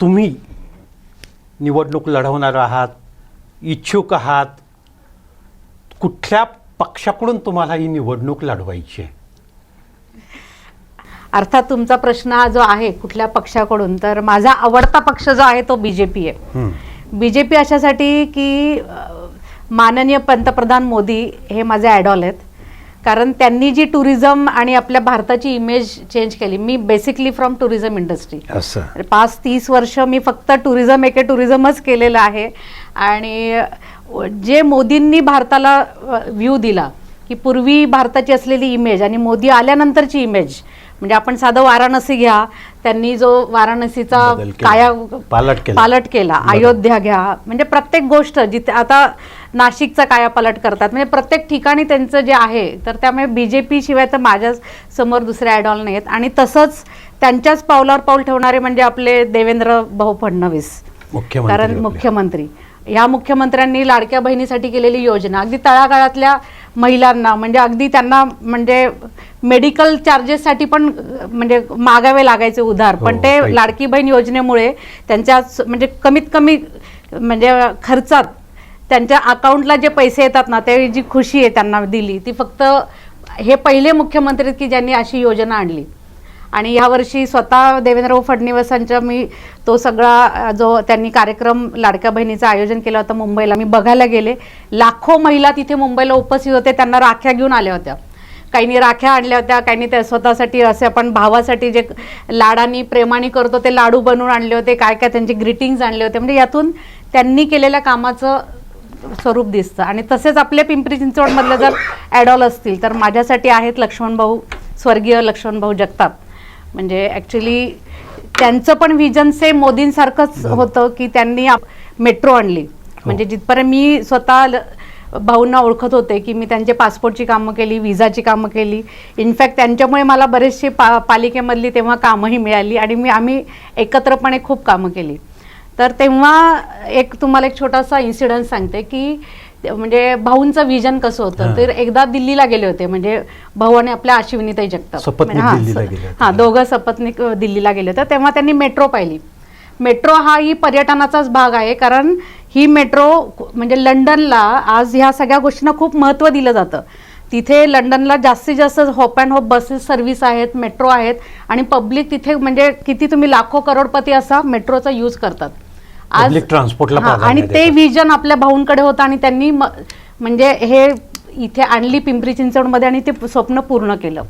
तुम्ही निवडणूक लढवणार आहात इच्छुक आहात कुठल्या पक्षाकडून तुम्हाला ही निवडणूक लढवायची आहे? अर्थात तुमचा प्रश्न हा जो आहे कुठल्या पक्षाकडून तर माझा आवडता पक्ष जो आहे तो बी जे पी आहे. बी जे पी अशासाठी की माननीय पंतप्रधान मोदी हे माझे आयडॉल आहेत. कारण त्यांनी जी टुरिझम आणि आपल्या भारताची इमेज चेंज केली मी बेसिकली फ्रॉम टुरिझम इंडस्ट्री असं. पाच तीस वर्ष मी फक्त टुरिझम एके टुरिझमच केलेलं आहे. आणि जे मोदींनी भारताला व्ह्यू दिला की पूर्वी भारताची असलेली इमेज आणि मोदी आल्यानंतरची इमेज म्हणजे आपण साधं वाराणसी घ्या. त्यांनी जो वाराणसीचा. काया पालट केला. पालट केला. अयोध्या घ्या. म्हणजे प्रत्येक गोष्ट जिथे आता नाशिकचा काया पालट करतात. म्हणजे प्रत्येक ठिकाणी त्यांचं जे आहे तर त्यामुळे बी जे पी शिवाय तर माझ्यासमोर दुसरे आयडॉल नाही आहेत आणि तसंच त्यांच्याच पावलावर पाऊल ठेवणारे म्हणजे आपले देवेंद्र भाऊ फडणवीस. कारण. मुख्यमंत्री. ह्या मुख्यमंत्र्यांनी लाडक्या बहिणीसाठी केलेली योजना. अगदी तळागाळातल्या महिलांना म्हणजे अगदी त्यांना म्हणजे मेडिकल चार्जेससाठी पण म्हणजे मागावे लागायचे उधार. पण हो, ते पैसे. लाडकी बहीण योजनेमुळे त्यांच्या म्हणजे कमीत कमी म्हणजे खर्चात त्यांच्या अकाउंटला जे पैसे येतात ना ते जी खुशी आहे त्यांना दिली. ती फक्त हे पहिले मुख्यमंत्री आहेत की ज्यांनी अशी योजना आणली. आणि यावर्षी स्वतः देवेंद्र फडणवीसांच्या मी तो सगळा जो त्यांनी कार्यक्रम लाडक्या बहिणीचं आयोजन केलं होतं मुंबईला मी बघायला गेले. लाखो महिला तिथे मुंबईला उपस्थित होते त्यांना राख्या घेऊन आल्या होत्या. काहींनी राख्या आणल्या होत्या काहींनी त्या स्वतःसाठी असे आपण भावासाठी जे लाडानी प्रेमाने करतो ते लाडू बनवून आणले होते काय काय त्यांचे ग्रीटिंग्स आणले होते. म्हणजे यातून त्यांनी केलेल्या कामाचं स्वरूप दिसतं. आणि तसेच आपले पिंपरी चिंचवडमधले जर ॲडॉल असतील तर माझ्यासाठी आहेत लक्ष्मणभाऊ स्वर्गीय लक्ष्मणभाऊ जगताप. म्हणजे ॲक्च्युली त्यांचं पण व्हिजन सेम मोदींसारखंच होतं की त्यांनी मेट्रो आणली. म्हणजे जिथपर्यंत मी स्वतः भाऊंना ओळखत होते की मी त्यांचे पासपोर्टची कामं केली विजाची कामं केली. इनफॅक्ट त्यांच्यामुळे मला बरेचसे पा पालिकेमधली तेव्हा कामंही मिळाली आणि मी आम्ही एकत्रपणे खूप कामं केली. तर तेव्हा एक तुम्हाला एक छोटासा इन्सिडन्स सांगते की म्हणजे भाऊंचं विजन कसं होतं. तर एकदा दिल्लीला गेले होते. म्हणजे भाऊ आणि आपल्या अश्विनीताई जगताप. म्हणजे हां, दोघं सपत्नीक दिल्लीला गेले होते. तेव्हा त्यांनी मेट्रो पाहिली. मेट्रो हा ही पर्यटनाचाच भाग आहे कारण ही मेट्रो म्हणजे लंडनला आज ह्या सगळ्या गोष्टींना खूप महत्त्व दिलं जातं. तिथे लंडनला जास्तीत जास्त hop and hop buses service आहेत मेट्रो आहेत आणि पब्लिक तिथे म्हणजे किती तुम्ही लाखो करोडपती असा मेट्रोचा यूज करतात. हां, प्राधान्य आणि ते. विजन आपल्या भाऊंकडे होतं आणि त्यांनी म्हणजे हे इथे आणली पिंपरी चिंचवडमध्ये आणि ते स्वप्न पूर्ण केलं